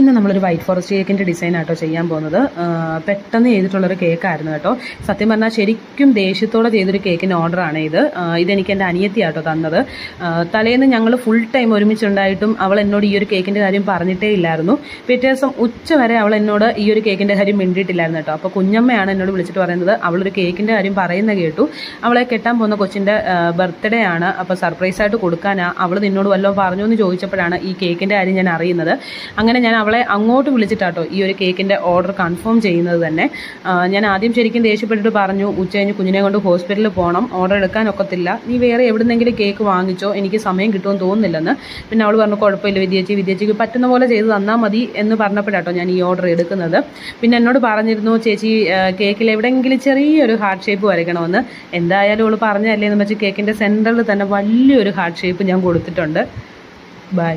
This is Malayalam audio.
ഇന്ന് നമ്മളൊരു വൈറ്റ് ഫോറസ്റ്റ് കേക്കിന്റെ ഡിസൈൻ ആട്ടോ ചെയ്യാൻ പോകുന്നത്. പെട്ടെന്ന് ചെയ്തിട്ടുള്ളൊരു കേക്കായിരുന്നു കേട്ടോ. സത്യം പറഞ്ഞാൽ ശരിക്കും ദേഷ്യത്തോടെ ചെയ്തൊരു കേക്കിന്റെ ഓർഡറാണ് ഇത്. ഇതെനിക്ക് എന്റെ അനിയത്തി ആട്ടോ തന്നത്. തലേന്ന് ഞങ്ങൾ ഫുൾ ടൈം ഒരുമിച്ചുണ്ടായിട്ടും അവൾ എന്നോട് ഈ ഒരു കേക്കിന്റെ കാര്യം പറഞ്ഞിട്ടേ ഇല്ലായിരുന്നു. പിറ്റേ ദിവസം ഉച്ച വരെ അവൾ എന്നോട് ഈ ഒരു കേക്കിന്റെ കാര്യം മിണ്ടിയിട്ടില്ലായിരുന്നു കേട്ടോ. അപ്പോൾ കുഞ്ഞമ്മയാണ് എന്നോട് വിളിച്ചിട്ട് പറയുന്നത് അവളൊരു കേക്കിന്റെ കാര്യം പറയുന്ന കേട്ടു. അവളെ കെട്ടാൻ പോകുന്ന കൊച്ചിന്റെ ബർത്ത്ഡേ ആണ്. അപ്പോൾ സർപ്രൈസായിട്ട് കൊടുക്കാനാണ് കൊടുക്കാനാ. അവൾ നിന്നോട് വല്ലതും പറഞ്ഞു എന്ന് ചോദിച്ചപ്പോഴാണ് ഈ കേക്കിന്റെ കാര്യം ഞാൻ അറിയുന്നത്. അങ്ങനെ ഞാൻ അവളെ അങ്ങോട്ട് വിളിച്ചിട്ടാട്ടോ ഈ ഒരു കേക്കിന്റെ ഓർഡർ കൺഫേം ചെയ്യുന്നത് തന്നെ. ഞാൻ ആദ്യം ശരിക്കും ദേഷ്യപ്പെട്ടിട്ട് പറഞ്ഞു ഉച്ച കഴിഞ്ഞ് കുഞ്ഞിനെ കൊണ്ട് ഹോസ്പിറ്റലിൽ പോകണം ഓർഡർ എടുക്കാനൊക്കത്തില്ല നീ വേറെ എവിടുന്നെങ്കിലും കേക്ക് വാങ്ങിച്ചോ. എനിക്ക് സമയം കിട്ടുമെന്ന് തോന്നുന്നില്ലെന്ന്. പിന്നെ അവൾ പറഞ്ഞു കുഴപ്പമില്ല വിദ്യേച്ചി വിദ്യേച്ചിക്ക് പറ്റുന്ന പോലെ ചെയ്ത് തന്നാൽ മതി എന്ന് പറഞ്ഞപ്പോഴാട്ടോ ഞാൻ ഈ ഓർഡർ എടുക്കുന്നത്. പിന്നെ എന്നോട് പറഞ്ഞിരുന്നു ചേച്ചി കേക്കിൽ എവിടെയെങ്കിലും ചെറിയൊരു ഹാർട്ട് ഷേപ്പ് വരയ്ക്കണമെന്ന്. എന്തായാലും അവൾ പറഞ്ഞല്ലേ എന്ന് വെച്ച് കേക്കിന്റെ സെന്ററിൽ തന്നെ വലിയൊരു ഹാർട്ട് ഷേപ്പ് ഞാൻ കൊടുത്തിട്ടുണ്ട്. ബൈ